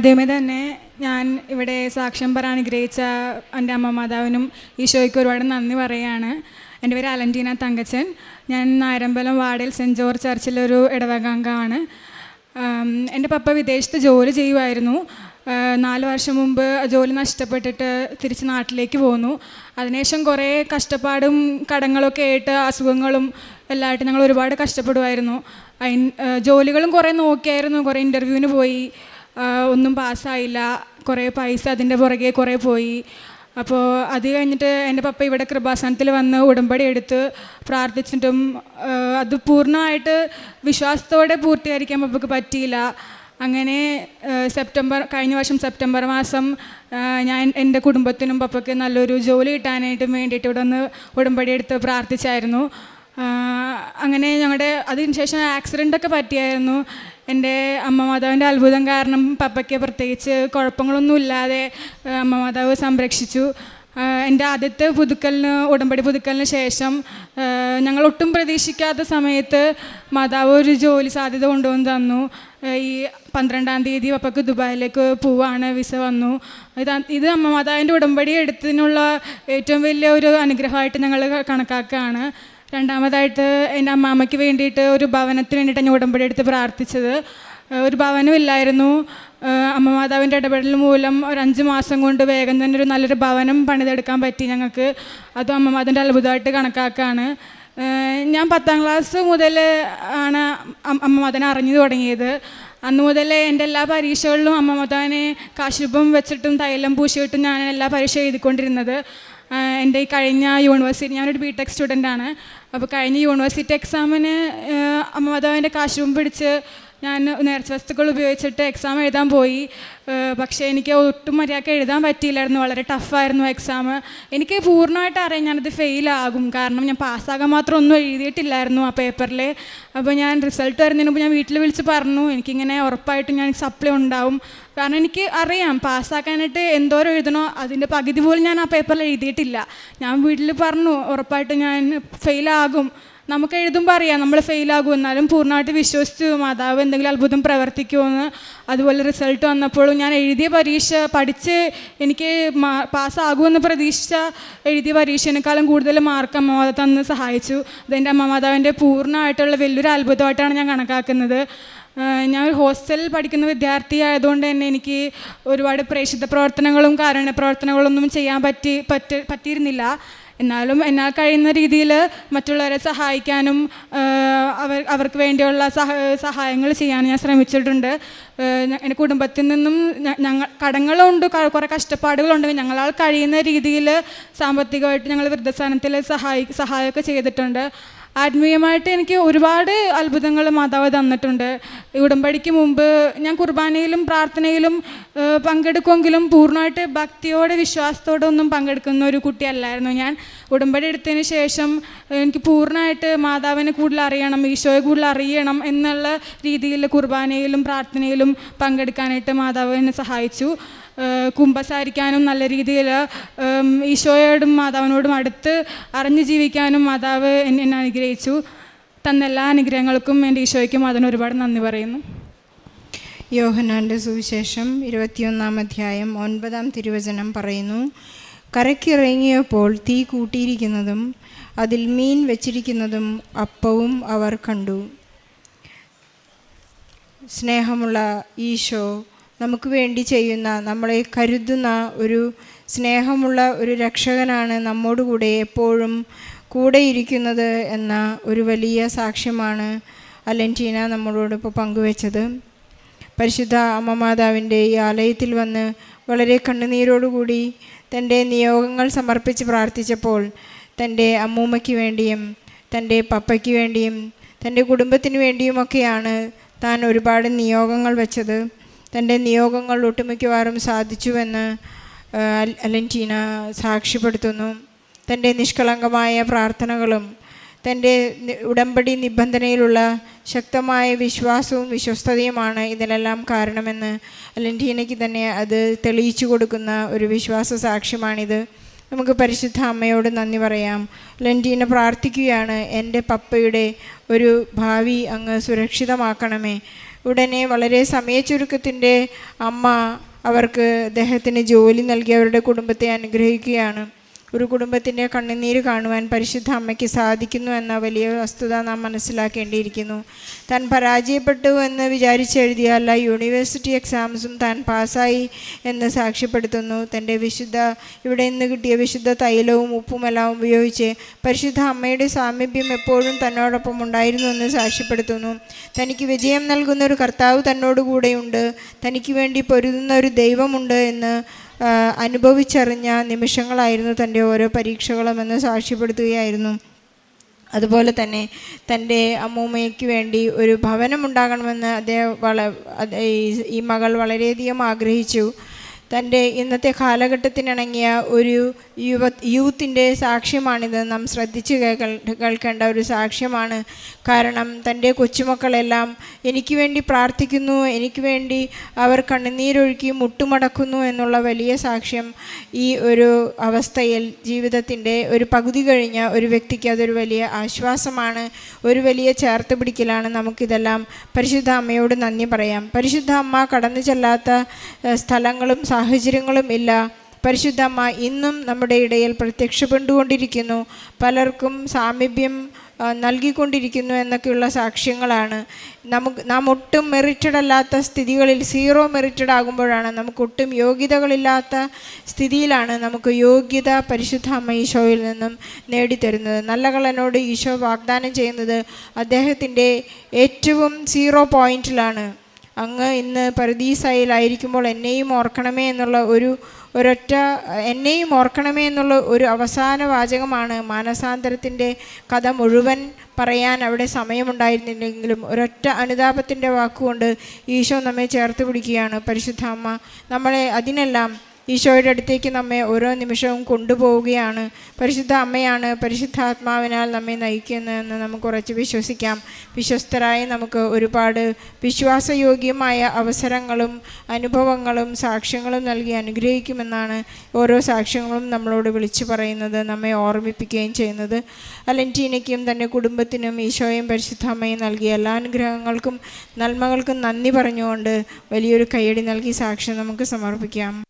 ആദ്യമേ തന്നെ ഞാൻ ഇവിടെ സാക്ഷ്യം പറയാൻ അനുഗ്രഹിച്ച എന്റെ അമ്മ മാതാവിനും ഈശോയ്ക്ക് ഒരുപാട് നന്ദി പറയുകയാണ്. എന്റെ പേര് അലന്റീന തങ്കച്ചൻ. ഞാൻ നാരമ്പലം വാർഡിൽ സെന്റ് ജോർജ് ചർച്ചിലൊരു ഇടവകാംഗമാണ്. എന്റെ പപ്പ വിദേശത്ത് ജോലി ചെയ്യുമായിരുന്നു. നാല് വർഷം മുമ്പ് ജോലി നഷ്ടപ്പെട്ടിട്ട് തിരിച്ച് നാട്ടിലേക്ക് പോന്നു. അതിനുശേഷം കുറേ കഷ്ടപ്പാടും കടങ്ങളൊക്കെ ആയിട്ട് അസുഖങ്ങളും എല്ലാമായിട്ട് ഞങ്ങൾ ഒരുപാട് കഷ്ടപ്പെടുമായിരുന്നു. ജോലികളും കുറേ നോക്കിയായിരുന്നു. കുറേ ഇന്റർവ്യൂവിന് പോയി. ഒന്നും പാസ്സായില്ല. കുറേ പൈസ അതിന്റെ പുറകെ കുറേ പോയി. അപ്പോൾ അത് കഴിഞ്ഞിട്ട് എന്റെ പപ്പ ഇവിടെ കൃപാസനത്തിൽ വന്ന് ഉടമ്പടി എടുത്ത് പ്രാർത്ഥിച്ചിട്ടും അത് പൂർണമായിട്ട് വിശ്വാസത്തോടെ പൂർത്തീകരിക്കാൻ പപ്പക്ക് പറ്റിയില്ല. അങ്ങനെ സെപ്റ്റംബർ കഴിഞ്ഞ വർഷം സെപ്റ്റംബർ മാസം ഞാൻ എന്റെ കുടുംബത്തിനും പപ്പയ്ക്ക് നല്ലൊരു ജോലി കിട്ടാനായിട്ടും വേണ്ടിയിട്ട് ഇവിടെ ഒന്ന് ഉടമ്പടി എടുത്ത് പ്രാർത്ഥിച്ചായിരുന്നു. അങ്ങനെ ഞങ്ങളുടെ അതിനുശേഷം ആക്സിഡന്റ് ഒക്കെ പറ്റിയായിരുന്നു. എന്റെ അമ്മ മാതാവിന്റെ അത്ഭുതം കാരണം പപ്പയ്ക്ക് പ്രത്യേകിച്ച് കുഴപ്പങ്ങളൊന്നും ഇല്ലാതെ അമ്മ മാതാവ് സംരക്ഷിച്ചു. എന്റെ ആദ്യത്തെ പുതുക്കലിന് ഉടമ്പടി പുതുക്കലിന് ശേഷം ഞങ്ങൾ ഒട്ടും പ്രതീക്ഷിക്കാത്ത സമയത്ത് മാതാവ് ഒരു ജോലി സാധ്യത കൊണ്ടുവന്ന് തന്നു. ഈ പന്ത്രണ്ടാം തീയതി പപ്പക്ക് ദുബായിലേക്ക് പോവാണ് വിസ വന്നു. ഇത് ഇത് അമ്മ മാതാവിന്റെ ഉടമ്പടി എടുത്തതിനുള്ള ഏറ്റവും വലിയ ഒരു അനുഗ്രഹമായിട്ട് ഞങ്ങൾ കണക്കാക്കുകയാണ് രണ്ടാമതായിട്ട് എന്റെ അമ്മാമ്മയ്ക്ക് വേണ്ടിയിട്ട് ഒരു ഭവനത്തിന് വേണ്ടിയിട്ട് ഞാൻ ഉടമ്പടി എടുത്ത് പ്രാർത്ഥിച്ചത്. ഒരു ഭവനം ഇല്ലായിരുന്നു. ഏഹ് അമ്മ മാതാവിന്റെ ഇടപെടൽ മൂലം ഒരു അഞ്ച് മാസം കൊണ്ട് വേഗം തന്നെ ഒരു നല്ലൊരു ഭവനം പണിതെടുക്കാൻ പറ്റി ഞങ്ങൾക്ക്. അതും അമ്മ മാതാവിന്റെ അത്ഭുതമായിട്ട് കണക്കാക്കാണ്. ഞാൻ പത്താം ക്ലാസ് മുതൽ ആണ് അമ്മ മാതാവിനെ അറിഞ്ഞു തുടങ്ങിയത്. അന്ന് മുതൽ എന്റെ എല്ലാ പരീക്ഷകളിലും അമ്മ മാതാവിനെ കാശുപം വെച്ചിട്ടും തൈലം പൂശിയിട്ടും ഞാൻ എല്ലാ പരീക്ഷ എഴുതിക്കൊണ്ടിരുന്നത്. എന്റെ കഴിഞ്ഞ യൂണിവേഴ്സിറ്റി ഞാനൊരു ബി ടെക് സ്റ്റുഡന്റാണ് അപ്പോൾ കഴിഞ്ഞ യൂണിവേഴ്സിറ്റി എക്സാമിന് അമ്മമാതാവിന്റെ അമ്മ കാശും പിടിച്ച് ഞാൻ നേർച്ച വസ്തുക്കൾ ഉപയോഗിച്ചിട്ട് എക്സാം എഴുതാൻ പോയി. പക്ഷേ എനിക്ക് ഒട്ടും മര്യാദയ്ക്ക് എഴുതാൻ പറ്റിയില്ലായിരുന്നു. വളരെ ടഫായിരുന്നു എക്സാം എനിക്ക് പൂർണമായിട്ട് അറിയാം ഞാനത് ഫെയിലാകും കാരണം ഞാൻ പാസ്സാകാൻ മാത്രം ഒന്നും എഴുതിയിട്ടില്ലായിരുന്നു ആ പേപ്പറിൽ അപ്പോൾ ഞാൻ റിസൾട്ട് വരുന്നതിന് മുമ്പ് ഞാൻ വീട്ടിൽ വിളിച്ച് പറഞ്ഞു എനിക്കിങ്ങനെ ഉറപ്പായിട്ടും ഞാൻ സപ്ലൈ ഉണ്ടാവും. കാരണം എനിക്ക് അറിയാം പാസ്സാക്കാനായിട്ട് എന്തോരം എഴുതണോ അതിന്റെ പകുതി പോലും ഞാൻ ആ പേപ്പറിൽ എഴുതിയിട്ടില്ല. ഞാൻ വീട്ടിൽ പറഞ്ഞു ഉറപ്പായിട്ട് ഞാൻ ഫെയിലാകും നമുക്ക് എഴുതുമ്പോൾ അറിയാം നമ്മൾ ഫെയിലാകും എന്നാലും പൂർണമായിട്ട് വിശ്വസിച്ചു മാതാവ് എന്തെങ്കിലും അത്ഭുതം പ്രവർത്തിക്കുമെന്ന്. അതുപോലെ റിസൾട്ട് വന്നപ്പോഴും ഞാൻ എഴുതിയ പരീക്ഷ പഠിച്ച് എനിക്ക് മാ പാസ്സാകുമെന്ന് പ്രതീക്ഷിച്ച എഴുതിയ പരീക്ഷേനേക്കാളും കൂടുതൽ മാർക്ക് അമ്മ തന്ന് സഹായിച്ചു. അതെന്റെ അമ്മ മാതാവിന്റെ പൂർണമായിട്ടുള്ള വലിയൊരു അത്ഭുതമായിട്ടാണ് ഞാൻ കണക്കാക്കുന്നത്. ഞാൻ ഒരു ഹോസ്റ്റലിൽ പഠിക്കുന്ന വിദ്യാർത്ഥി ആയതുകൊണ്ട് തന്നെ എനിക്ക് ഒരുപാട് പ്രേക്ഷിത പ്രവർത്തനങ്ങളും കാരുണ്യ പ്രവർത്തനങ്ങളൊന്നും ചെയ്യാൻ പറ്റി പറ്റ പറ്റിയിരുന്നില്ല. എന്നാലും എന്നാൽ കഴിയുന്ന രീതിയിൽ മറ്റുള്ളവരെ സഹായിക്കാനും അവർ അവർക്ക് വേണ്ടിയുള്ള സഹ സഹായങ്ങൾ ചെയ്യാൻ ഞാൻ ശ്രമിച്ചിട്ടുണ്ട്. എന്റെ കുടുംബത്തിൽ നിന്നും ഞങ്ങൾ കടങ്ങളുണ്ട് കുറേ കഷ്ടപ്പാടുകളുണ്ട്. ഞങ്ങളാൽ കഴിയുന്ന രീതിയിൽ സാമ്പത്തികമായിട്ട് ഞങ്ങൾ വൃദ്ധസ്ഥാനത്തിൽ സഹായി സഹായമൊക്കെ ചെയ്തിട്ടുണ്ട്. ആത്മീയമായിട്ട് എനിക്ക് ഒരുപാട് അത്ഭുതങ്ങൾ മാതാവ് തന്നിട്ടുണ്ട്. ഉടമ്പടിക്ക് മുമ്പ് ഞാൻ കുർബാനയിലും പ്രാർത്ഥനയിലും പങ്കെടുക്കുമെങ്കിലും പൂർണമായിട്ട് ഭക്തിയോടെ വിശ്വാസത്തോടെ ഒന്നും പങ്കെടുക്കുന്ന ഒരു കുട്ടിയല്ലായിരുന്നു ഞാൻ. ഉടമ്പടി എടുത്തതിന് ശേഷം എനിക്ക് പൂർണമായിട്ട് മാതാവിനെ കൂടുതൽ അറിയണം ഈശോയെ കൂടുതൽ അറിയണം എന്നുള്ള രീതിയിൽ കുർബാനയിലും പ്രാർത്ഥനയിലും പങ്കെടുക്കാനായിട്ട് മാതാവ് എന്നെ സഹായിച്ചു. കുമ്പസാരിക്കാനും നല്ല രീതിയിൽ ഈശോയോടും മാതാവിനോടും അടുത്ത് അറിഞ്ഞു ജീവിക്കാനും മാതാവ് എന്നെ അനുഗ്രഹിച്ചു. തന്ന എല്ലാ അനുഗ്രഹങ്ങൾക്കും എന്റെ ഈശോയ്ക്കും അതിന് ഒരുപാട് നന്ദി പറയുന്നു. യോഹനാന്റെ സുവിശേഷം ഇരുപത്തിയൊന്നാം അധ്യായം ഒൻപതാം തിരുവചനം പറയുന്നു. കരയ്ക്കിറങ്ങിയപ്പോൾ തീ കൂട്ടിയിരിക്കുന്നതും അതിൽ മീൻ വെച്ചിരിക്കുന്നതും അപ്പവും അവർ കണ്ടു. സ്നേഹമുള്ള ഈശോ നമുക്ക് വേണ്ടി ചെയ്യുന്ന നമ്മളെ കരുതുന്ന ഒരു സ്നേഹമുള്ള ഒരു രക്ഷകനാണ് നമ്മോടുകൂടെ എപ്പോഴും കൂടെ ഇരിക്കുന്നത് എന്ന ഒരു വലിയ സാക്ഷ്യമാണ് അലന്റീന നമ്മളോട് ഇപ്പോൾ പങ്കുവച്ചത്. പരിശുദ്ധ അമ്മ മാതാവിന്റെ ഈ ആലയത്തിൽ വന്ന് വളരെ കണ്ണുനീരോടുകൂടി തന്റെ നിയോഗങ്ങൾ സമർപ്പിച്ച് പ്രാർത്ഥിച്ചപ്പോൾ തന്റെ അമ്മൂമ്മയ്ക്ക് വേണ്ടിയും തന്റെ പപ്പയ്ക്ക് വേണ്ടിയും തന്റെ കുടുംബത്തിന് വേണ്ടിയുമൊക്കെയാണ് താൻ ഒരുപാട് നിയോഗങ്ങൾ വെച്ചത്. തന്റെ നിയോഗങ്ങൾ ഒട്ടുമിക്കവാറും സാധിച്ചുവെന്ന് അലന്റീന സാക്ഷ്യപ്പെടുത്തുന്നു. തന്റെ നിഷ്കളങ്കമായ പ്രാർത്ഥനകളും തന്റെ ഉടമ്പടി നിബന്ധനയിലുള്ള ശക്തമായ വിശ്വാസവും വിശ്വസ്തതയുമാണ് ഇതിനെല്ലാം കാരണമെന്ന് അലന്റീനയ്ക്ക് തന്നെ അത് തെളിയിച്ചു കൊടുക്കുന്ന ഒരു വിശ്വാസ സാക്ഷ്യമാണിത്. നമുക്ക് പരിശുദ്ധ അമ്മയോട് നന്ദി പറയാം. ലന്റീന പ്രാർത്ഥിക്കുകയാണ് എന്റെ പപ്പയുടെ ഒരു ഭാവി അങ്ങ് സുരക്ഷിതമാക്കണമേ. ഉടനെ വളരെ സമയച്ചുരുക്കത്തിന്റെ അമ്മ അവർക്ക് അദ്ദേഹത്തിന് ജോലി നൽകി അവരുടെ കുടുംബത്തെ അനുഗ്രഹിക്കുകയാണ്. ഒരു കുടുംബത്തിന്റെ കണ്ണുനീര് കാണുവാൻ പരിശുദ്ധ അമ്മയ്ക്ക് സാധിക്കുന്നു എന്ന വലിയ വസ്തുത നാം മനസ്സിലാക്കേണ്ടിയിരിക്കുന്നു. താൻ പരാജയപ്പെട്ടു എന്ന് വിചാരിച്ചെഴുതിയല്ല യൂണിവേഴ്സിറ്റി എക്സാംസും താൻ പാസ്സായി എന്ന് സാക്ഷ്യപ്പെടുത്തുന്നു. തന്റെ വിശുദ്ധ ഇവിടെ നിന്ന് കിട്ടിയ വിശുദ്ധ തൈലവും ഉപ്പുമെല്ലാം ഉപയോഗിച്ച് പരിശുദ്ധ അമ്മയുടെ സാമീപ്യം എപ്പോഴും തന്നോടൊപ്പം ഉണ്ടായിരുന്നു എന്ന് സാക്ഷ്യപ്പെടുത്തുന്നു. തനിക്ക് വിജയം നൽകുന്ന ഒരു കർത്താവ് തന്നോടുകൂടെയുണ്ട്. തനിക്ക് വേണ്ടി പൊരുതുന്ന ഒരു ദൈവമുണ്ട് എന്ന് അനുഭവിച്ചറിഞ്ഞ നിമിഷങ്ങളായിരുന്നു തന്റെ ഓരോ പരീക്ഷകളുമെന്ന് സാക്ഷ്യപ്പെടുത്തുകയായിരുന്നു. അതുപോലെ തന്നെ തന്റെ അമ്മൂമ്മയ്ക്ക് വേണ്ടി ഒരു ഭവനമുണ്ടാകണമെന്ന് അദ്ദേഹം വള ഈ- മകൾ വളരെയധികം ആഗ്രഹിച്ചു. തന്റെ ഇന്നത്തെ കാലഘട്ടത്തിനിണങ്ങിയ ഒരു യുവ യൂത്തിന്റെ സാക്ഷ്യമാണിത്. നാം ശ്രദ്ധിച്ച് കേൾ കേൾക്കേണ്ട ഒരു സാക്ഷ്യമാണ്. കാരണം തന്റെ കൊച്ചുമക്കളെല്ലാം എനിക്ക് വേണ്ടി പ്രാർത്ഥിക്കുന്നു എനിക്ക് വേണ്ടി അവർ കണ്ണുനീരൊഴുക്കി മുട്ടുമടക്കുന്നു എന്നുള്ള വലിയ സാക്ഷ്യം ഈ ഒരു അവസ്ഥയിൽ ജീവിതത്തിന്റെ ഒരു പകുതി കഴിഞ്ഞ ഒരു വ്യക്തിക്ക് അതൊരു വലിയ ആശ്വാസമാണ്. ഒരു വലിയ ചേർത്ത് പിടിക്കലാണ് നമുക്കിതെല്ലാം. പരിശുദ്ധ അമ്മയോട് നന്ദി പറയാം. പരിശുദ്ധ അമ്മ കടന്നു ചെല്ലാത്ത സ്ഥലങ്ങളും സാഹചര്യങ്ങളും ഇല്ല. പരിശുദ്ധമ്മ ഇന്നും നമ്മുടെ ഇടയിൽ പ്രത്യക്ഷപ്പെട്ടുകൊണ്ടിരിക്കുന്നു. പലർക്കും സാമീപ്യം നൽകിക്കൊണ്ടിരിക്കുന്നു എന്നൊക്കെയുള്ള സാക്ഷ്യങ്ങളാണ്. നമുക്ക് നാം ഒട്ടും മെറിറ്റഡ് അല്ലാത്ത സ്ഥിതികളിൽ സീറോ മെറിറ്റഡ് ആകുമ്പോഴാണ് നമുക്ക് ഒട്ടും യോഗ്യതകളില്ലാത്ത സ്ഥിതിയിലാണ് നമുക്ക് യോഗ്യത പരിശുദ്ധ അമ്മ ഈശോയിൽ നിന്നും നേടിത്തരുന്നത്. നല്ല കള്ളനോട് ഈശോ വാഗ്ദാനം ചെയ്യുന്നത് അദ്ദേഹത്തിന്റെ ഏറ്റവും സീറോ പോയിന്റിലാണ് അങ്ങ് ഇന്ന് പരദീസായിലായിരിക്കുമ്പോൾ എന്നെയും ഓർക്കണമേ എന്നുള്ള ഒരു ഒരൊറ്റ എന്നെയും ഓർക്കണമേ എന്നുള്ള ഒരു അവസാന വാചകമാണ് മാനസാന്തരത്തിന്റെ കഥ മുഴുവൻ പറയാൻ അവിടെ സമയമുണ്ടായിരുന്നില്ലെങ്കിലും ഒരൊറ്റ അനുതാപത്തിന്റെ വാക്കുകൊണ്ട് ഈശോ നമ്മെ ചേർത്ത് പിടിക്കുകയാണ്. പരിശുദ്ധാമ്മ നമ്മളെ അതിനെല്ലാം ഈശോയുടെ അടുത്തേക്ക് നമ്മെ ഓരോ നിമിഷവും കൊണ്ടുപോവുകയാണ്. പരിശുദ്ധ അമ്മയാണ് പരിശുദ്ധാത്മാവിനാൽ നമ്മെ നയിക്കുന്നതെന്ന് നമുക്ക് ഉറച്ച് വിശ്വസിക്കാം. വിശ്വസ്തരായി നമുക്ക് ഒരുപാട് വിശ്വാസയോഗ്യമായ അവസരങ്ങളും അനുഭവങ്ങളും സാക്ഷ്യങ്ങളും നൽകി അനുഗ്രഹിക്കുമെന്നാണ് ഓരോ സാക്ഷ്യങ്ങളും നമ്മളോട് വിളിച്ചു പറയുന്നത് നമ്മെ ഓർമ്മിപ്പിക്കുകയും ചെയ്യുന്നത്. അലന്റീനയ്ക്കും തന്റെ കുടുംബത്തിനും ഈശോയും പരിശുദ്ധ അമ്മയും നൽകിയ എല്ലാ അനുഗ്രഹങ്ങൾക്കും നന്മകൾക്കും നന്ദി പറഞ്ഞുകൊണ്ട് വലിയൊരു കൈയടി നൽകി സാക്ഷ്യം നമുക്ക് സമർപ്പിക്കാം.